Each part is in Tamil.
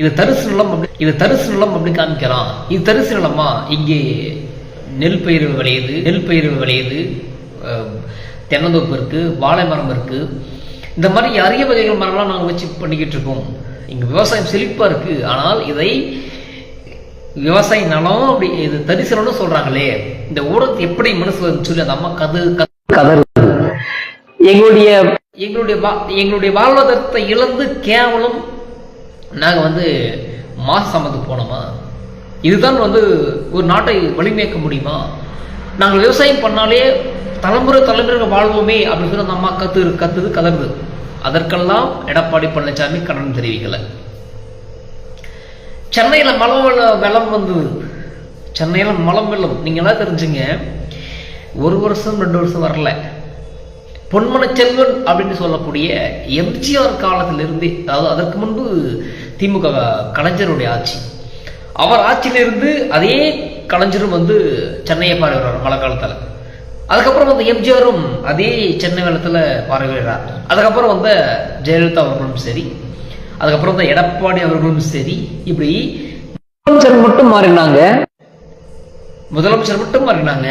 இது தரிசு நிலம் அப்படி இது தரிசு நிலம் அப்படி காமிக்கலாம் இது தரிசு நிலமா? இங்கே நெல் பயிர் விளையுது. நெல் பயிர் விளையுது. தென்னந்தோப்பு இருக்கு வாழை மரம் இருக்கு. இந்த மாதிரி அரிய வகைகள் மரம்லாம் நாங்கள் வச்சு பண்ணிக்கிட்டு இருக்கோம். இங்க விவசாயம் செழிப்பா இருக்கு. ஆனால் இதை விவசாய நிலம் அப்படி இது தரிசனம்னு சொல்றாங்களே. இந்த ஊடகத்தை எப்படி மனசு வந்து சொல்லி அந்த அம்மா கது கதறு. எங்களுடைய எங்களுடைய எங்களுடைய வாழ்வாதாரத்தை இழந்து கேவலம் நாங்கள் வந்து மாஸ் சம்மத்துக்கு போனோமா? இதுதான் வந்து ஒரு நாட்டை வலிமையாக்க முடியுமா? நாங்கள் விவசாயம் பண்ணாலே தலைமுறை தலைமுறை வாழ்வோமே அப்படின்னு சொல்லி அந்த அம்மா கத்து கத்துது கதறுது அதற்கெல்லாம் எடப்பாடி பழனிசாமி கடன் தெரிவிக்கலை. சென்னையில் மலம் வெள்ளம் வந்தது. சென்னையில் மலம் வெள்ளம் நீங்கள் எல்லாம் தெரிஞ்சுங்க. ஒரு வருஷம் ரெண்டு வருஷம் வரல. பொன்மன செல்வன் அப்படின்னு சொல்லக்கூடிய எம்ஜிஆர் காலத்திலிருந்து அதாவது அதற்கு முன்பு திமுக கலைஞருடைய ஆட்சி. அவர் ஆட்சியிலிருந்து அதே கலைஞரும் வந்து சென்னையை பார்வையிடுறார் மழை காலத்தில். அதுக்கப்புறம் வந்து எம்ஜிஆரும் அதே சென்னை வெள்ளத்தில் பார்வையிடுறார் அதுக்கப்புறம் வந்த ஜெயலலிதா அவர்களும் சரி அதுக்கப்புறம் வந்து எடப்பாடி அவர்களும் சரி இப்படி முதலமைச்சர் மட்டும் மாறினாங்க. முதலமைச்சர் மட்டும் மாறினாங்க.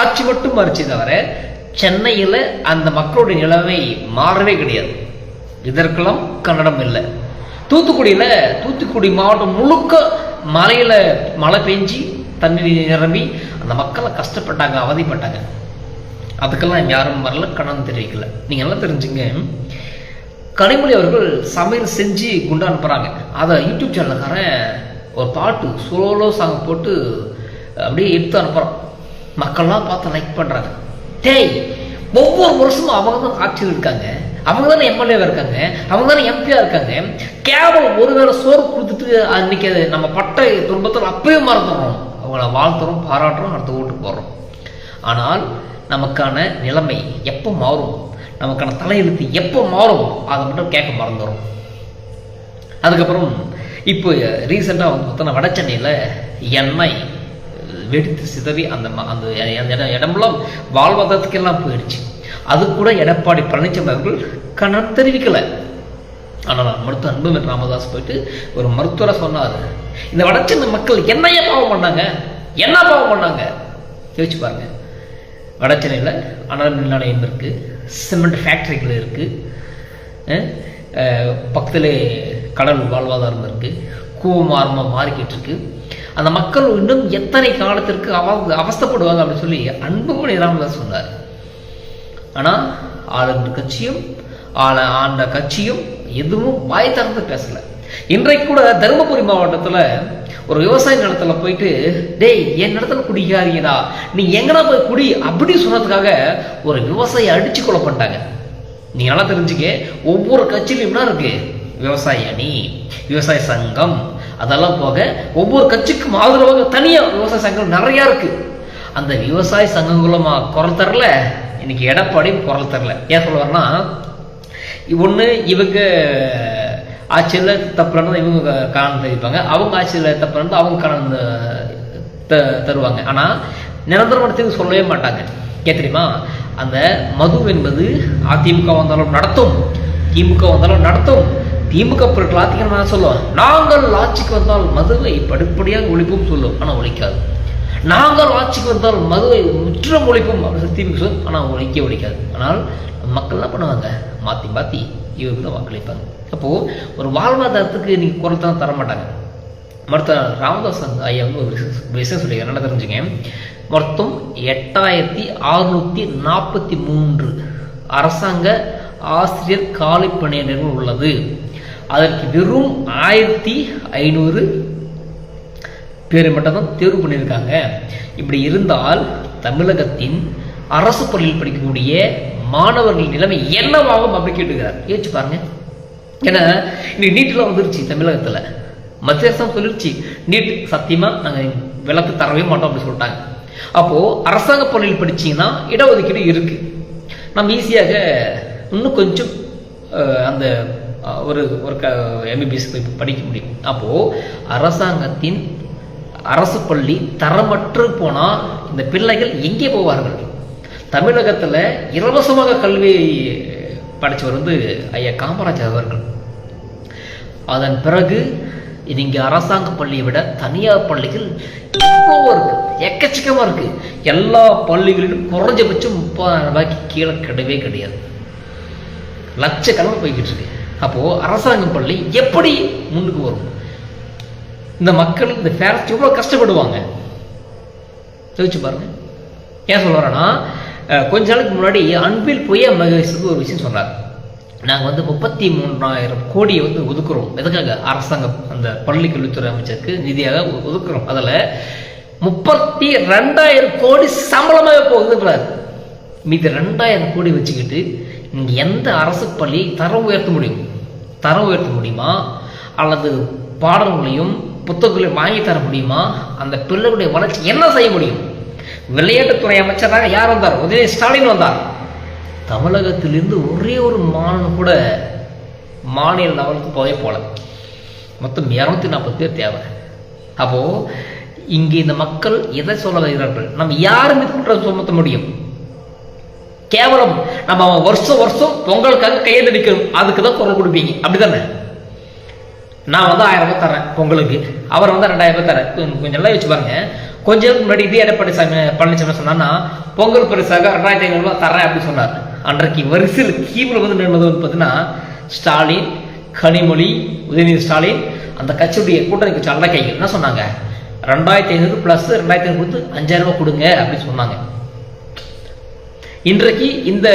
ஆட்சி மட்டும் மாறிச்சு தவிர சென்னையில் அந்த மக்களுடைய நிலைமை மாறவே கிடையாது. இதற்கெல்லாம் கன்னடம் இல்லை. தூத்துக்குடியில் தூத்துக்குடி மாவட்டம் முழுக்க மலையில் மழை பெஞ்சி தண்ணி நிரம்பி அந்த மக்களை கஷ்டப்பட்டாங்க அவதிப்பட்டாங்க. அதுக்கெல்லாம் யாரும் வரல கடன் தெரிவிக்கல. நீங்கள் நல்லா தெரிஞ்சுங்க. கனிமொழி அவர்கள் சமையல் செஞ்சு குண்டா அனுப்புகிறாங்க அதை யூடியூப் சேனலுக்காரன் ஒரு பாட்டு சோலோ சாங் போட்டு அப்படியே எடுத்து அனுப்புகிறோம் மக்கள்லாம் பார்த்து லைக் பண்ணுறாங்க டேய் ஒவ்வொரு வருஷமும் அவங்க தான் ஆட்சியில் இருக்காங்க. அவங்க தானே எம்எல்ஏவாக இருக்காங்க. அவங்க தானே எம்பியாக இருக்காங்க. கேவலம் ஒரு வேளை சோறு கொடுத்துட்டு அன்னைக்கு நம்ம பட்ட துன்பத்தில் அப்பவே மறந்துடுறோம். அவங்கள வாழ்த்துறோம் பாராட்டுறோம் அடுத்த ஓட்டு போடுறோம் ஆனால் நமக்கான நிலைமை எப்போ மாறும்? நமக்கான தலையெழுத்து எப்போ மாறும்? அதை மட்டும் கேட்க மறந்துடும் அதுக்கப்புறம் இப்போ ரீசெண்டாக வந்து பார்த்தோன்னா வட சென்னையில் எண்ணெய் வெடித்து சிதறி அந்த ம- அந்த அந்த இடம் இடமெல்லாம் வாழ்வாதாரத்துக்கெல்லாம் போயிடுச்சு. அது கூட எடப்பாடி பழனிசாமி அவர்கள் கணம் தெரிவிக்கலை. ஆனால் மருத்துவ அன்புமன் ராமதாஸ் போயிட்டு ஒரு மருத்துவரை சொன்னார். இந்த வடச்சென்னை மக்கள் என்னையே பாவம் பண்ணாங்க? என்ன பாவம் பண்ணாங்க? யோசிச்சு பாருங்க. வடச்சென்னையில் அனல் மின் நிலையம் இருக்குது சிமெண்ட் ஃபேக்ட்ரிகள் இருக்குது பக்கத்திலே கடல் வாழ்வாதாரம் இருக்குது கூவமாரமாக மாறிக்கிட்டு இருக்குது அந்த மக்கள் இன்னும் எத்தனை காலத்திற்கு அவ அவஸ்தப்படுவாங்க அப்படின்னு சொல்லி அன்புமணி ராமதாஸ் சொன்னார். ஆனால் ஆளுநர் கட்சியும் ஆள ஆண்ட கட்சியும் எதுவும் வாய் திறந்து பேசல. இன்றைக்கு கூட தருமபுரி மாவட்டத்தில் ஒரு விவசாய நிலத்துல போயிட்டு டேய் என் இடத்துல குடிக்காதீங்கடா. நீ எங்கடா போய் குடி? அப்படின்னு சொன்னதுக்காக ஒரு விவசாயி அடிச்சு கொலை பண்ணிட்டாங்க. நீ நல்லா தெரிஞ்சுக்க ஒவ்வொரு கட்சியிலும் என்ன இருக்கு விவசாய அணி விவசாய சங்கம் அதெல்லாம் போக ஒவ்வொரு கட்சிக்கும் ஆதரவாக தனியாக விவசாய சங்கங்கள் நிறையா இருக்குது அந்த விவசாய சங்கங்களும் குரல் தரல இன்னைக்கு எடப்பாடி குரல் தரல. ஏன் சொல்லுவார்னா ஒன்று இவங்க ஆட்சியில் தப்பு இவங்க காரணம் தெரிவிப்பாங்க. அவங்க ஆட்சியில் தப்பு நடந்தா அவங்க காரணம் த- தருவாங்க. ஆனால் நிரந்தரமானத்துக்கு சொல்லவே மாட்டாங்க. ஏன் தெரியுமா? அந்த மது என்பது அதிமுக வந்தாலும் நடத்தும் திமுக வந்தாலும் நடத்தும். திமுக பொருட்கள் நான் சொல்லுவோம் நாங்கள் ஆட்சிக்கு வந்தால் மதுவை படிப்படியாக ஒழிப்போம் சொல்லும் ஆனால் ஒழிக்காது. நாங்கள் ஆட்சிக்கு வந்தால் மதுவை முற்றிலும் ஒழிப்போம் அப்படின்னு திமுக சொல்லும் ஆனால் ஒழிக்க ஒழிக்காது. ஆனால் மக்கள் என்ன பண்ணுவாங்க? மாற்றி மாற்றி இவருக்கு தான் வாக்களிப்பாங்க. அப்போது ஒரு வாழ்வாதாரத்துக்கு நீங்கள் குரல் தான் தர மாட்டாங்க. மருத்துவ ராமதாஸ் ஐயா வந்து ஒரு விஷயம் விஷயம் என்ன தெரிஞ்சுங்க. மொத்தம் எட்டாயிரத்தி அறுநூற்றி நாற்பத்தி மூன்று அரசாங்க ஆசிரியர் காலிப்பணியினர்கள் உள்ளது. அதற்கு வெறும் ஆயிரத்தி ஐநூறு பேர் மட்டும் தான் தேர்வு பண்ணியிருக்காங்க. இப்படி இருந்தால் தமிழகத்தின் அரசு பள்ளியில் படிக்கக்கூடிய மாணவர்கள் நிலைமை என்னவாகும் அப்படி கேட்டுக்கிறார்? யோசிச்சு பாருங்க. ஏன்னா இன்னைக்கு நீட்லாம் வந்துருச்சு தமிழகத்தில். மத்திய அரசாங்கம் சொல்லிருச்சு நீட் சத்தியமாக நாங்கள் விளக்கு தரவே மாட்டோம் அப்படின்னு சொல்லிட்டாங்க. அப்போது அரசாங்க பள்ளியில் படிச்சீங்கன்னா இடஒதுக்கீடு இருக்குது நம்ம ஈஸியாக இன்னும் கொஞ்சம் அந்த ஒரு ஒரு க எம்பிபிஎஸ் போய் படிக்க முடியும். அப்போது அரசாங்கத்தின் அரசு பள்ளி தரமற்று போனால் இந்த பிள்ளைகள் எங்கே போவார்கள்? தமிழகத்தில் இலவசமாக கல்வி படித்தவர் வந்து ஐயா காமராஜர் அவர்கள். அதன் பிறகு நீங்க அரசாங்க பள்ளியை விட தனியார் பள்ளிகள் எவ்வளோ இருக்கு. எக்கச்சக்கமா இருக்கு. எல்லா பள்ளிகளிலும் குறைஞ்சபட்சம் முப்பதாயிரம் ரூபாய்க்கு கீழே கிடையவே கிடையாது. லட்சக்கணக்கில் போய்கிட்டு இருக்கு. அப்போது அரசாங்கம் பள்ளி எப்படி முன்னுக்கு வரும்? இந்த மக்கள் இந்த பேரண்ட்ஸ் எவ்வளோ கஷ்டப்படுவாங்க? யோசிச்சு பாருங்க. ஏன் சொல்ல வரேன்னா கொஞ்ச நாளுக்கு முன்னாடி அன்பில் போய் மகேஷுக்கு ஒரு விஷயம் சொன்னார். நாங்கள் வந்து முப்பத்தி மூணாயிரம் கோடியை வந்து ஒதுக்குறோம். எதுக்காக? அரசாங்கம் அந்த பள்ளி கல்வித்துறை அமைச்சருக்கு நிதியாக ஒ- ஒதுக்குறோம். அதில் முப்பத்தி ரெண்டாயிரம் கோடி சம்பளமாக போகுதுன்றார் மீதி ரெண்டாயிரம் கோடி வச்சுக்கிட்டு இங்கே எந்த அரசு பள்ளி தரம் உயர்த்த முடியும்? தரம் உயர்த்த முடியுமா? அல்லது பாடல்களையும் புத்தகங்களையும் வாங்கி தர முடியுமா? அந்த பிள்ளைகளுடைய வளர்ச்சி என்ன செய்ய முடியும்? விளையாட்டுத்துறை அமைச்சராக யார் வந்தார்? உதய ஸ்டாலின் வந்தார். தமிழகத்திலிருந்து ஒரே ஒரு மாணவன் கூட மாநில லெவலுக்கு போகவே போல மொத்தம் இரநூத்தி நாற்பது பேர் தேவை. அப்போது இங்கே இந்த மக்கள் எதை சொல்ல வருகிறார்கள்? நம்ம யார் மீது குற்றம் சுமத்த முடியும்? கேவலம். நம்ம அவன் வருஷம் வருஷம் பொங்கலுக்காக கையில் கையெழுதிக்கணும் அதுக்கு தான் குரல் கொடுப்பீங்க. அப்படிதானே நான் வந்து ஆயிரம் ரூபாய் தரேன் பொங்கலுக்கு. அவர் வந்து ரெண்டாயிரம் ரூபாய் தரேன் கொஞ்சம் கொஞ்சம் நல்லா வச்சு பாருங்க. கொஞ்சம் முன்னாடி இதே எடப்பாடி சாமி பழனிசாமி சொன்னான்னா பொங்கல் பரிசாக ரெண்டாயிரத்தி ஐநூறுரூவா தரேன் அப்படின்னு சொன்னார். அன்றைக்கு வரிசையில் கீவில் வந்து நின்றது வந்து பார்த்தீங்கன்னா ஸ்டாலின் கனிமொழி உதயநிதி ஸ்டாலின் அந்த கட்சியுடைய கூட்டணி கட்சி அல்ல கைகள் என்ன சொன்னாங்க? ரெண்டாயிரத்தி ஐநூறு ப்ளஸ் ரெண்டாயிரத்தி ஐநூறு கொடுத்து அஞ்சாயிரம் ரூபாய் கொடுங்க அப்படின்னு சொன்னாங்க. இன்றைக்கு இந்த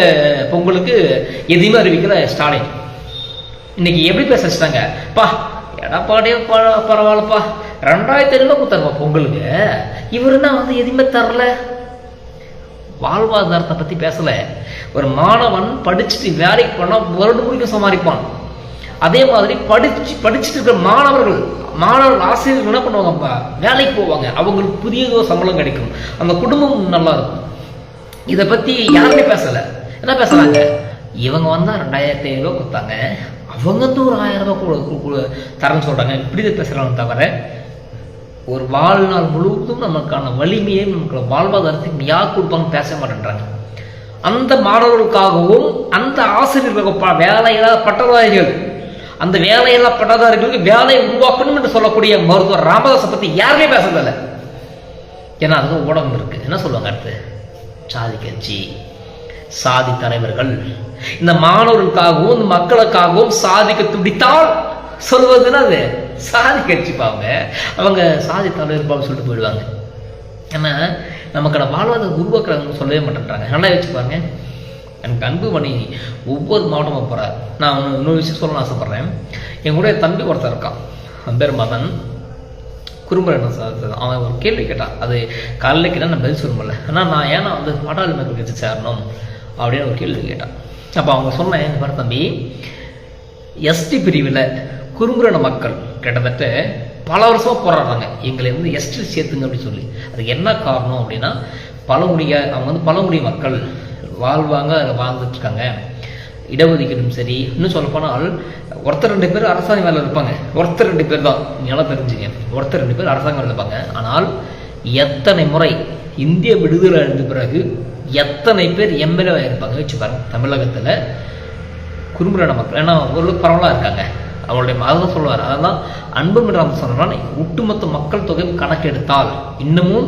பொங்கலுக்கு எதையுமே அறிவிக்கல ஸ்டாலின். இன்னைக்கு எப்படி பேச வச்சிட்டாங்க? பா எடப்பாடியே பரவாயில்லப்பா. ரெண்டாயிரத்தி ஐநூறுபா கொடுத்தாருப்பா பொங்கலுக்கு. இவருன்னா வந்து எதுவுமே தரல? வாழ்வாதாரத்தை பத்தி பேசல. ஒரு மாணவன் படிச்சுட்டு வேலைக்கு போனா வருடம் முழுக்க சமாளிப்பான் அதே மாதிரி படிச்சு படிச்சுட்டு இருக்கிற மாணவர்கள் மாணவர்கள் ஆசிரியர்கள் என்ன பண்ணுவாங்கப்பா? வேலைக்கு போவாங்க. அவங்களுக்கு புதியதோ சம்பளம் கிடைக்கும். அந்த குடும்பம் நல்லா இருக்கும். இதை பத்தி யாருமே பேசல. என்ன பேசுறாங்க இவங்க வந்தா ரெண்டாயிரத்தி ஐநூறுரூவா கொடுத்தாங்க. அவங்க வந்து ஒரு ஆயிரம் ரூபாய் கூட தரேன்னு சொல்றாங்க. இப்படி தான் பேசுறாங்க தவிர ஒரு வாழ்நாள் முழுவதும் நமக்கான வலிமையை நமக்கு வாழ்வாதாரத்துக்கு யார் கொடுப்பாங்கன்னு பேச மாட்டேன்றாங்க. அந்த மாணவர்களுக்காகவும் அந்த ஆசிரியர்களுக்கு ப- வேலையில்லாத பட்டதாரிகள் அந்த வேலையில்லா பட்டதாரிகளுக்கு வேலையை உருவாக்கணும் என்று சொல்லக்கூடிய மருத்துவர் ராமதாஸை பத்தி யாருமே பேசுறதில்லை. ஏன்னா அதுக்கு ஊடகம் இருக்கு. என்ன சொல்லுவாங்க அடுத்து? சாதி கட்சி சாதி தலைவர்கள் இந்த மாணவர்களுக்காகவும் இந்த மக்களுக்காகவும் சாதிக்க துடித்தால் சொல்வதுன்னா அது சாதி கட்சி அவங்க சாதி தலைவர் சொல்லிட்டு போயிடுவாங்க. ஏன்னா நமக்கான வாழ்வாதாரம் உருவாக்குறவங்க சொல்லவே மாட்டேன்றாங்க. நல்லா வச்சு பாருங்க. எனக்கு அன்புமணி ஒவ்வொரு மாவட்டமாக போகிறார் நான் இன்னொரு விஷயம் சொல்லணும்னு ஆசைப்பட்றேன். என் கூட தம்பி ஒருத்தன் இருக்கான். பேர் மதன். குறும்பரன் சார் அவன் ஒரு கேள்வி கேட்டான். அது காலையில் கேட்டால் நான் பதில் சொல்ல முடியல. ஆனால் நான் ஏன்னா வந்து பாட்டாளி மக்கள் கட்சி சேரணும் அப்படின்னு ஒரு கேள்வி கேட்டான். அப்போ அவங்க சொன்னேன் இந்த மாதிரி தம்பி எஸ்டி பிரிவில் குறும்புறன மக்கள் கிட்டத்தட்ட பல வருஷமாக போராடுறாங்க. எங்களை வந்து எஸ்டி சேர்த்துங்க அப்படின்னு சொல்லி. அதுக்கு என்ன காரணம் அப்படின்னா பழங்குடிய அவங்க வந்து பழமுடி மக்கள் வாழ்வாங்க அதில் வாழ்ந்துட்டுருக்காங்க இடஒதுக்கீடும் சரி. இன்னும் சொல்லப்போனால் ஒருத்தர் ரெண்டு பேர் அரசாங்க வேலை இருப்பாங்க. ஒருத்தர் ரெண்டு பேர் தான். நீங்க நல்லா தெரிஞ்சுங்க. ஒருத்தர் ரெண்டு பேர் அரசாங்க வேலை இருப்பாங்க. ஆனால் எத்தனை முறை இந்திய விடுதலை அடைந்த பிறகு எத்தனை பேர் எம்எல்ஏ இருப்பாங்க வச்சு பாருங்க. தமிழகத்தில் குறும்புறான மக்கள் ஏன்னா ஓரளவுக்கு பரவலாக இருக்காங்க. அவருடைய அதான் சொல்லுவார். அதெல்லாம் அன்புமின் ராம சொன்னால் ஒட்டுமொத்த மக்கள் தொகை கணக்கெடுத்தால் இன்னமும்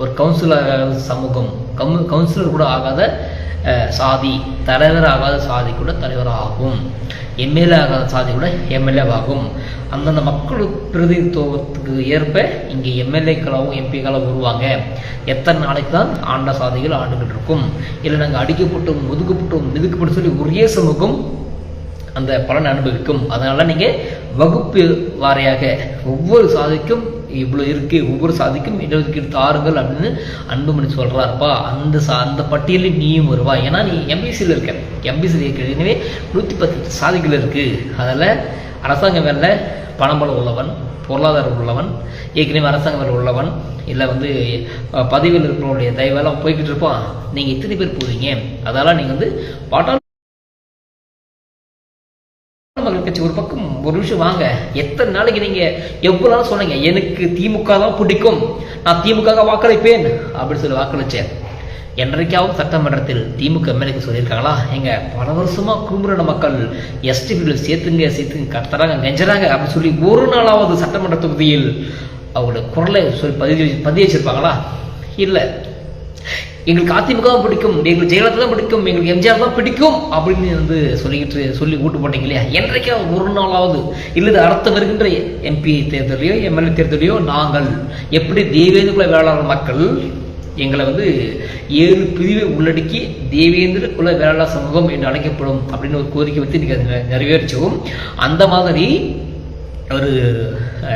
ஒரு கவுன்சிலர் சமூகம் கவு கவுன்சிலர் கூட ஆகாத சாதி தலைவராகாத சாதி கூட தலைவராகும். எம்எல்ஏ ஆகாத சாதி கூட எம்எல்ஏ ஆகும் அந்தந்த மக்கள் பிரதிநிதித்துவத்துக்கு ஏற்ப இங்கே எம்எல்ஏக்களாகவும் எம்பிக்களாகவும் வருவாங்க. எத்தனை நாளைக்கு தான் ஆண்ட சாதிகள் ஆண்டுகிட்டு இருக்கும். இல்லை நாங்கள் அடிக்கப்பட்டோம் ஒதுக்கப்பட்டோம் மிதுக்கப்பட்டு சொல்லி ஒரே சமூகம் அந்த பலன் அனுபவிக்கும். அதனால் நீங்கள் வகுப்பு வாரியாக ஒவ்வொரு சாதிக்கும் இவ்வளோ இருக்கு ஒவ்வொரு சாதிக்கும் இடஒதுக்கீடு தாருங்கள் அப்படின்னு அன்புமணி சொல்கிறாருப்பா அந்த சா அந்த பட்டியலில் நீயும் வருவா. ஏன்னா நீ எம்பிசியில் இருக்க எம்பிசியில் இருக்க எனவே நூற்றி பத்து சாதிகள் இருக்குது அதில் அரசாங்க வேலை பணபலம் உள்ளவன் பொருளாதாரம் உள்ளவன் ஏற்கனவே அரசாங்க வேலை உள்ளவன் இல்லை வந்து பதவியில் இருக்கிறவனுடைய தயவெல்லாம் போய்கிட்டு இருப்பான். நீங்கள் இத்தனை பேர் போவீங்க அதெல்லாம் நீங்கள் வந்து பாட்டாளி ஒரு பக்கம் ஒரு நிமிஷம் வாங்க. எத்தனை நாளைக்கு நீங்க எவ்வளவு நாள் சொன்னீங்க எனக்கு திமுக தான் பிடிக்கும். நான் திமுக வாக்களிப்பேன். அப்படின்னு சொல்லி வாக்களிச்சேன் என்றைக்காவது சட்டமன்றத்தில் திமுக எம்எல்ஏக்கு சொல்லியிருக்காங்களா? எங்க பல வருஷமா குறும்புற மக்கள் எஸ்டி சேர்த்துங்க சேர்த்துங்க கத்துறாங்க கெஞ்சறாங்க அப்படின்னு சொல்லி ஒரு நாளாவது சட்டமன்ற தொகுதியில் அவங்களோட குரலை சொல்லி பதிவு பதிவு வச்சிருப்பாங்களா இல்லை. எங்களுக்கு அதிமுக தான் பிடிக்கும் எங்களுக்கு ஜெயலலிதா தான் பிடிக்கும் எங்களுக்கு எம்ஜிஆர் தான் பிடிக்கும் அப்படின்னு வந்து சொல்லிக்கிட்டு சொல்லி ஓட்டு போட்டீங்க இல்லையா? என்றைக்கா ஒரு நாளாவது இல்லது அடுத்த வருகின்ற எம்பி தேர்தலையோ எம்எல்ஏ தேர்தலையோ நாங்கள் எப்படி தேவேந்திர வேளாண் வேளாளர் மக்கள் எங்களை வந்து ஏழு பிரிவை உள்ளடக்கி தேவேந்திர குல வேளாளர் சமூகம் என்று அழைக்கப்படும் அப்படின்னு ஒரு கோரிக்கை வச்சு இன்னைக்கு அதை அந்த மாதிரி ஒரு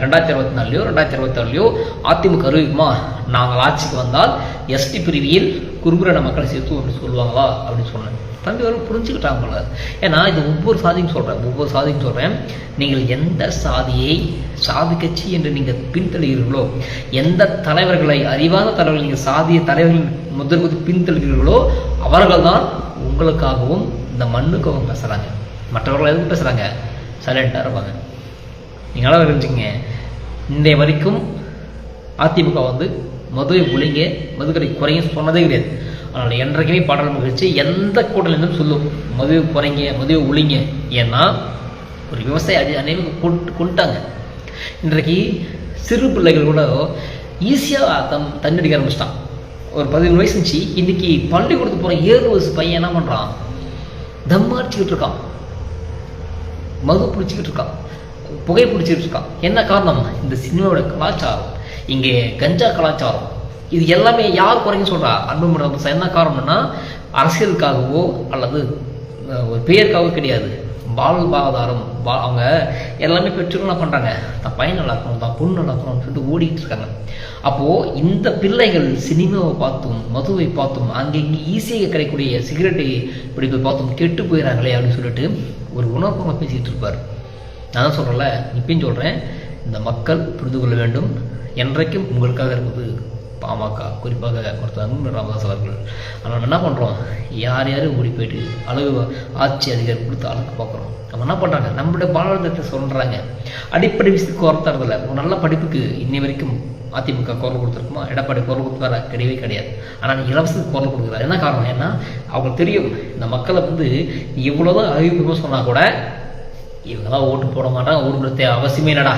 ரெண்டாயிரத்தி இருபத்தி நாலுலையோ ரெண்டாயிரத்தி இருபத்தாறுலையோ அதிமுக அறிவிக்குமா? நாங்கள் ஆட்சிக்கு வந்தால் எஸ்டி பிரிவியில் குறுகுறான மக்களை சேர்த்து ஒன்று சொல்லுவாங்களா? அப்படின்னு சொன்னேன். தம்பி வரும் புரிஞ்சுக்கிட்டாங்க போல. ஏன்னா இது ஒவ்வொரு சாதியும் சொல்கிறேன் ஒவ்வொரு சாதியும் சொல்கிறேன் நீங்கள் எந்த சாதியை சாதி கட்சி என்று நீங்கள் பின்தள்ளுகிறீர்களோ எந்த தலைவர்களை அறிவாத தலைவர்கள் நீங்கள் சாதிய தலைவர்கள் முதல் முதல் பின்தள்ளுகிறீர்களோ அவர்கள் தான் உங்களுக்காகவும் இந்த மண்ணுக்காகவும் பேசுகிறாங்க மற்றவர்கள் எதுவும் பேசுகிறாங்க சைலண்டாக இருப்பாங்க. நீங்களாம் தெரிஞ்சுங்க இன்றைய வரைக்கும் அதிமுக வந்து மதுவை ஒழிங்க மதுக்கடை குறைங்கன்னு சொன்னதே கிடையாது. அதனால் என்றைக்குமே பாடல் மகிழ்ச்சி எந்த கூட்டணிலும் சொல்லும். மதுவை குறைங்க மதுவை ஒழிங்க. ஏன்னா ஒரு விவசாய அடி அனைவரும் கொண்டு கொண்டுட்டாங்க. இன்றைக்கு சிறு பிள்ளைகள் கூட ஈஸியாக தம் தண்ணி அடிக்க ஆரம்பிச்சிட்டான். ஒரு பதினேழு வயசு இருந்துச்சு. இன்னைக்கு பள்ளிக்கூடத்துக்கு போகிற ஏழு வயசு பையன் என்ன பண்ணுறான் தம் அடிச்சுக்கிட்டு இருக்கான். மது பிடிச்சிக்கிட்டு இருக்கான். புகை பிடிச்சிட்டு இருக்கான் என்ன காரணம் இந்த சினிமாவோட கலாச்சாரம் இங்கே கஞ்சா கலாச்சாரம் இது எல்லாமே யார் குறைங்கன்னு சொல்கிறா அன்பு ராமதாஸ். என்ன காரணம்னா அரசியலுக்காகவோ அல்லது ஒரு பெயருக்காகவோ கிடையாது. வாழ்வாதாரம் வா அவங்க எல்லாமே பெற்றோர்கள் என்ன பண்ணுறாங்க தான் பையன் நல்லா இருக்கணும் தான் பொண்ணு நல்லா இருக்கணும்னு சொல்லிட்டு ஓடிட்டு இருக்காங்க. அப்போது இந்த பிள்ளைகள் சினிமாவை பார்த்தும் மதுவை பார்த்தும் அங்கே இங்கே ஈஸியாக கிடைக்கக்கூடிய சிகரெட்டை பிடிப்பை பார்த்தும் கெட்டு போயிடறாங்களே அப்படின்னு சொல்லிட்டு ஒரு உணர்வு பேசிக்கிட்டு இருப்பார். நான் தான் சொல்கிறேன்ல இப்பயும் சொல்கிறேன் இந்த மக்கள் புரிந்து கொள்ள வேண்டும். என்றைக்கும் உங்களுக்காக இருப்பது பாமக குறிப்பாக ஒருத்தர் அன்பு ராமதாஸ் அவர்கள். ஆனால் நம்ம என்ன பண்ணுறோம் யார் யார் ஓடி போயிட்டு அளவு ஆட்சி அதிகாரி கொடுத்து அளவுக்கு பார்க்குறோம். நம்ம என்ன பண்ணுறாங்க நம்மளுடைய பாலாளத்தை சொல்கிறாங்க அடிப்படை விஷயத்துக்கு குறைத்தறதில்ல ஒரு நல்ல படிப்புக்கு இன்னை வரைக்கும் அதிமுக குரல் கொடுத்துருக்குமா? எடப்பாடி குரல் கொடுத்தாரா கிடையவே கிடையாது. ஆனால் இலவசத்துக்கு குரல் கொடுக்குறாரு. என்ன காரணம்? ஏன்னா அவங்களுக்கு தெரியும். இந்த மக்களை வந்து இவ்வளோதான் அறிவிப்பு சொன்னால் கூட இவங்கெல்லாம் ஓட்டு போட மாட்டாங்க ஓட்டு தேவை அவசியமே என்னடா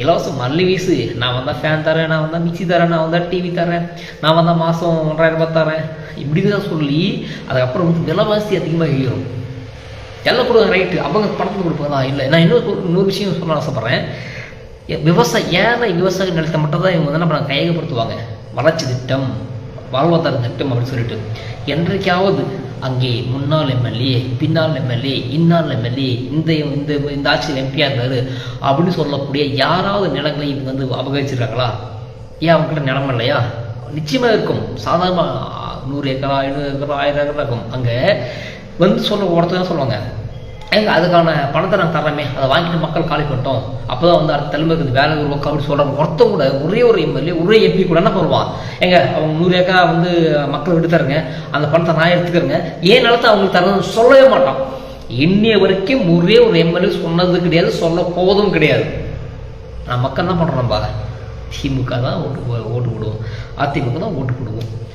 இலவசம் மல்லி வீசு. நான் வந்தால் ஃபேன் தரேன் நான் வந்தால் மிக்சி தரேன் நான் வந்தால் டிவி தரேன் நான் வந்தால் மாதம் ஒன்றாயிரம் ரூபாய் தரேன். இப்படி தான் சொல்லி அதுக்கப்புறம் வந்து விலைவாசி அதிகமாக ஏறும். எல்லாம் கொடுங்க ரைட்டு அவங்க பணத்துக்கு கொடுப்பாங்களா இல்லை. நான் இன்னொரு இன்னொரு விஷயம் சொல்ல ஆசைப்பட்றேன். விவசாய ஏழை விவசாய நிலத்தை மட்டும் தான் இவங்க வந்து என்ன பண்ண கையகப்படுத்துவாங்க. வளர்ச்சி திட்டம். வாழ்வாதார திட்டம் அப்படின்னு சொல்லிட்டு என்றைக்காவது அங்கே முன்னாள் எம்எல்ஏ பின்னால் எம்எல்ஏ இன்னால் எம்எல்ஏ இந்த இந்த இந்த ஆட்சியில் எம்பியாக இருந்தார் அப்படின்னு சொல்லக்கூடிய யாராவது நிலங்களை இவங்க வந்து அபகரிச்சிருக்காங்களா? ஏன் அவங்ககிட்ட நிலம் இல்லையா? நிச்சயமாக இருக்கும். சாதாரண நூறு ஏக்கரா ஐநூறு ஏக்கரா ஆயிரம் ஏக்கரா இருக்கும். அங்கே வந்து சொல்ல ஒருத்தர் தான் சொல்லுவாங்க. ஏங்க அதுக்கான பணத்தை நாங்கள் தரமே அதை வாங்கிட்டு மக்கள் காலி பண்ணிட்டோம். அப்போ தான் வந்து அடுத்த தலைமுறைக்கு வேலை உருவாக்க அப்படின்னு சொல்கிறாங்க ஒருத்தன் கூட ஒரே ஒரு எம்எல்ஏ ஒரே எம்பி கூட என்ன பண்ணுவான்? ஏங்க அவங்க நூறு ஏக்கா வந்து மக்கள் விட்டு அந்த பணத்தை நான் எடுத்துக்கிறேங்க. ஏன் நிலத்தை அவங்களுக்கு தரணும்னு சொல்லவே மாட்டான். இன்னைய வரைக்கும் ஒரே ஒரு எம்எல்ஏ சொன்னது கிடையாது சொல்ல போவதும் கிடையாது. நான் மக்கள் தான் பண்ணுறோம் நம்ம திமுக தான் ஓட்டு போ- ஓட்டு போடுவோம். அதிமுக தான் ஓட்டு போடுவோம்.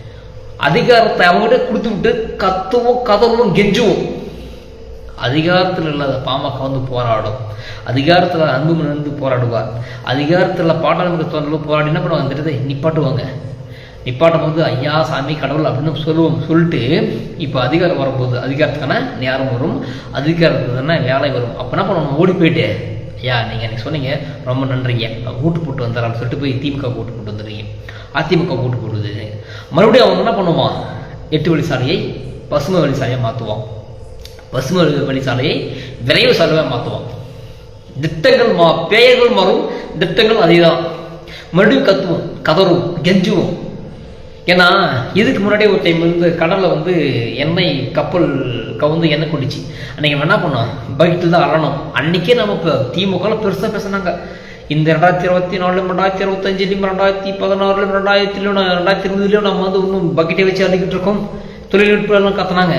அதிகாரத்தை அவங்ககிட்ட கொடுத்து விட்டு கத்துவோம் கதவும் கெஞ்சுவோம். அதிகாரத்தில் இல்லாத பாமக வந்து போராடும். அதிகாரத்தில் அன்புமணி வந்து போராடுவார். அதிகாரத்தில் பாட்டாளி தோன்றலும் போராடி என்ன பண்ணுவாங்க தெரியுது? நிப்பாட்டுவாங்க. நிப்பாட்டும் போது ஐயா சாமி கடவுள் அப்படின்னு சொல்லுவோம். சொல்லிட்டு இப்போ அதிகாரம் வரும்போது அதிகாரத்துக்கான நேரம் வரும். அதிகாரத்துக்கான வேலை வரும். அப்போ என்ன பண்ணுவோம் ஓடி போயிட்டு ஐயா நீங்கள் அன்றைக்கி சொன்னீங்க ரொம்ப நன்றிங்க. கூட்டு போட்டு வந்துடுறான்னு சொல்லிட்டு போய் திமுக கூட்டு போட்டு வந்துடுறீங்க. அதிமுக கூட்டு போட்டு மறுபடியும் அவங்க என்ன பண்ணுவான் எட்டு வழி சாலையை பசுமை வழி சாலையை மாற்றுவான் பசுமை வழிசாலையை விரைவு சாலையாக மாற்றுவோம் திட்டங்கள் மா பெயர்கள் மாறும் திட்டங்கள் அதேதான். மறுபடியும் கத்துவோம் கதறும் கெஞ்சுவோம். ஏன்னா இதுக்கு முன்னாடி ஒரு டைம் வந்து கடலில் வந்து எண்ணெய் கப்பல் கவுந்து எண்ணெய் கொண்டுச்சு அன்றைக்கி என்ன பண்ணோம்? பைக்கில் தான் அழணும் அன்னைக்கே நம்ம இப்போ திமுகவில் பெருசாக பேசினாங்க. இந்த ரெண்டாயிரத்தி இருபத்தி நாலுலையும் ரெண்டாயிரத்தி இருபத்தஞ்சிலையும் ரெண்டாயிரத்தி பதினாறுலையும் ரெண்டாயிரத்திலையும் ரெண்டாயிரத்தி இருபதுலையும் நம்ம வந்து இன்னும் பக்கெட்டை வச்சு அடிக்கிட்டு இருக்கோம். தொழில்நுட்பம் கத்துனாங்க.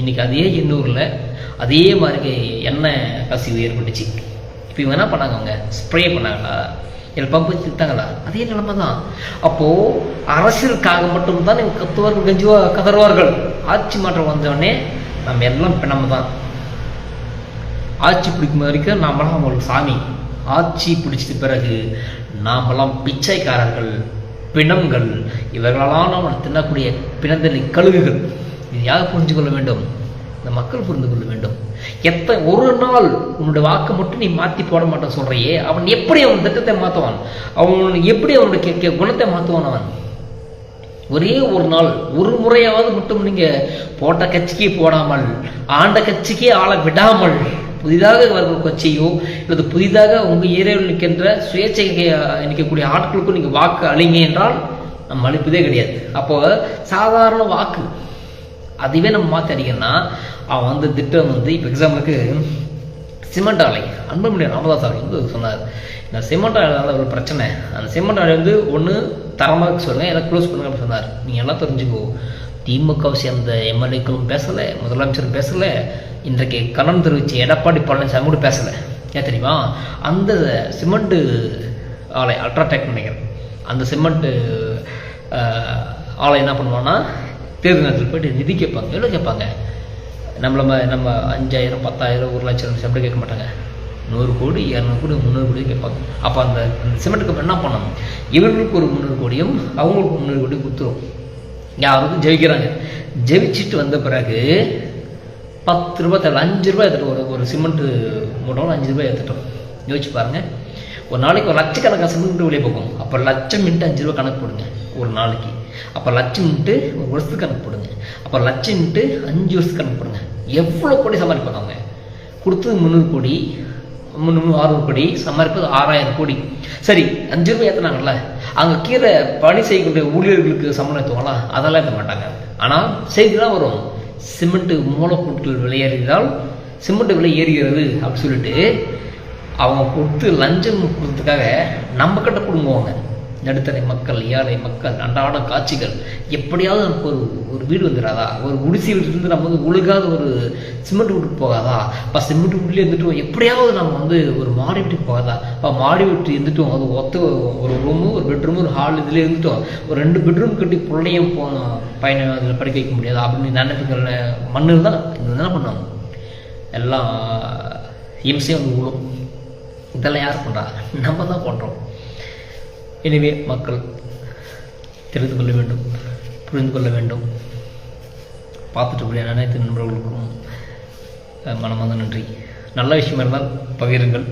இன்னைக்கு அதே எண்ணூரில் அதே மாதிரி எண்ணெய் கசிவு ஏற்பட்டுச்சு. இப்போ இவங்க என்ன பண்ணாங்க அவங்க? ஸ்ப்ரே பண்ணாங்களா? இல்லை பம்பு வச்சுட்டாங்களா அதே நிலைமை தான் அப்போது அரசியலுக்காக மட்டும்தான் இவங்க கத்துவார்கள் கெஞ்சுவா கதறுவார்கள் ஆட்சி மாற்றம் வந்தோடனே நம்ம எல்லாம் இப்போ நம்ம தான் ஆட்சி பிடிக்கும் வரைக்கும் நாமெல்லாம் அவங்களுக்கு சாமி. ஆட்சி பிடிச்சது பிறகு நாமெல்லாம் பிச்சைக்காரர்கள் பிணங்கள். இவர்களெல்லாம் நம்ம தின்னக்கூடிய பிணந்தலி கழுகுகள். இது யார் புரிஞ்சு கொள்ள வேண்டும்? இந்த மக்கள் புரிந்து கொள்ள வேண்டும். எத்த ஒரு நாள் உன்னுடைய வாக்கை மட்டும் நீ மாற்றி போட மாட்டேன் சொல்றையே அவன் எப்படி அவன் திட்டத்தை மாற்றுவான் அவன் எப்படி அவனுடைய கே- குணத்தை மாற்றுவான் அவன்? ஒரே ஒரு நாள் ஒரு முறையாவது மட்டும் நீங்க போட்ட கட்சிக்கே போடாமல் ஆண்ட கட்சிக்கே ஆளை விடாமல் புதிதாக வரும் கட்சியோ அல்லது புதிதாக உங்க ஏரியாவில் நிற்கின்ற சுயேட்சை நிற்கக்கூடிய ஆட்களுக்கும் நீங்க வாக்கு அளிங்க என்றால் நம்ம அளிப்பதே கிடையாது. அப்போ சாதாரண வாக்கு. அதுவே நம்ம மாற்றி அடிக்கணும்னா அவன் வந்து திட்டம் வந்து இப்போ எக்ஸாம்பிளுக்கு சிமெண்ட் ஆலை அன்புமணி ராமதாஸ் அவர் வந்து சொன்னார். இந்த சிமெண்ட் ஆலையால் ஒரு பிரச்சனை. அந்த சிமெண்ட் ஆலை வந்து ஒன்று தரமாக சொல்லுங்கள் எல்லாம் க்ளோஸ் பண்ணுங்க அப்படின்னு சொன்னார். நீங்கள் எல்லாம் தெரிஞ்சுக்கோ திமுகவை சேர்ந்த எம்எல்ஏக்களும் பேசலை முதலமைச்சரும் பேசலை இன்றைக்கு கண்ணன் தெரிவித்த எடப்பாடி பழனிசாமி கூட பேசலை. ஏன் தெரியுமா? அந்த சிமெண்ட்டு ஆலை அல்ட்ராடெக் நினைக்கிறேன் அந்த சிமெண்ட்டு ஆலை என்ன பண்ணுவான்னா பேருந்து நேரத்தில் போயிட்டு நிதி கேட்பாங்க எவ்வளோ கேட்பாங்க? நம்மள நம்ம அஞ்சாயிரம் பத்தாயிரம் ஒரு லட்சம் செப்படி கேட்க மாட்டாங்க. நூறு கோடி இரநூறு கோடி முந்நூறு கோடி கேட்பாங்க. அப்போ அந்த சிமெண்ட் கம்பெனி என்ன பண்ணணும்? இவர்களுக்கு ஒரு முந்நூறு கோடியும் அவங்களுக்கு முந்நூறு கோடியும் கொடுத்துரும். யாரும் ஜெயிக்கிறாங்க. ஜெயிச்சுட்டு வந்த பிறகு பத்து ரூபாய் தரல அஞ்சு ரூபாய் எடுத்துட்டோம். ஒரு ஒரு சிமெண்ட்டு மூட்டோம் அஞ்சு ரூபாய் எடுத்துட்டோம். யோசிச்சு பாருங்கள் ஒரு நாளைக்கு ஒரு லட்சக்கணக்கான சிமெண்ட் வெளியே போகும். அப்போ லட்சம் மின்ட்டு அஞ்சு ரூபாய் கணக்கு போடுங்க. ஒரு நாளைக்கு. அப்போ லட்சம்ட்டு ஒரு வருஷத்துக்கு கணக்கு போடுங்க. அப்போ லட்சம்ட்டு அஞ்சு வருஷத்துக்கு கணக்கு போடுங்க. எவ்வளோ கோடி சம்பாதிப்பாங்க அவங்க கொடுத்தது முந்நூறு கோடி முந்நூறு அறுநூறு கோடி சம்பாதிப்பது ஆறாயிரம் கோடி. சரி அஞ்சு ரூபாய் ஏற்றுனாங்கல்ல அங்கே கீழே பணி செய்யக்கூடிய ஊழியர்களுக்கு சம்பளம் ஏற்றுவாங்களா அதெல்லாம் ஏற்ற மாட்டாங்க. ஆனால் செய்தி தான் வரும். சிமெண்ட்டு மூலப்பொருட்கள் விலையேறியதால் சிமெண்ட் விலை ஏறுகிறது அப்படின்னு சொல்லிட்டு அவங்க கொடுத்து லஞ்சம் கொடுத்ததுக்காக நம்ம கிட்ட கொடுங்குவாங்க நடுத்தரை மக்கள் ஏழை மக்கள் அன்றாட காட்சிகள். எப்படியாவது நமக்கு ஒரு ஒரு வீடு வந்துடாதா ஒரு குடிசை வீட்டிலிருந்து நம்ம வந்து ஒழுகாத ஒரு சிமெண்ட் வீட்டுக்கு போகாதா? இப்போ சிமெண்ட் வீட்லேயே இருந்துட்டோம் எப்படியாவது நம்ம வந்து ஒரு மாடி வீட்டுக்கு போகாதா? இப்போ மாடி வீட்டு இருந்துட்டோம் அது ஒத்த ஒரு ரூமு ஒரு பெட்ரூமு ஒரு ஹால் இதில் இருந்துட்டோம் ஒரு ரெண்டு பெட்ரூம் கட்டி பிள்ளையும் போனோம் பையனை அதில் படிக்க வைக்க முடியாது. அப்படின்னு நினைப்புகள் மண் இருந்தால் என்ன பண்ணுவாங்க. எல்லாம் இம்சையும் வந்து விழும் இதெல்லாம் யார் பண்ணுறா நம்ம தான் பண்ணுறோம் எனவே மக்கள் தெரிந்து கொள்ள வேண்டும் புரிந்து கொள்ள வேண்டும். பார்த்துட்டு அனைத்து நண்பர்களுக்கும் அஹ், மனமார்ந்த நன்றி. நல்ல விஷயம் இருந்தால் பகிருங்கள்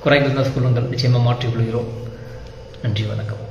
குறைகள் தான் சொல்லுங்கள். நிச்சயமாக மாற்றிக்கொள்கிறோம். நன்றி வணக்கம்.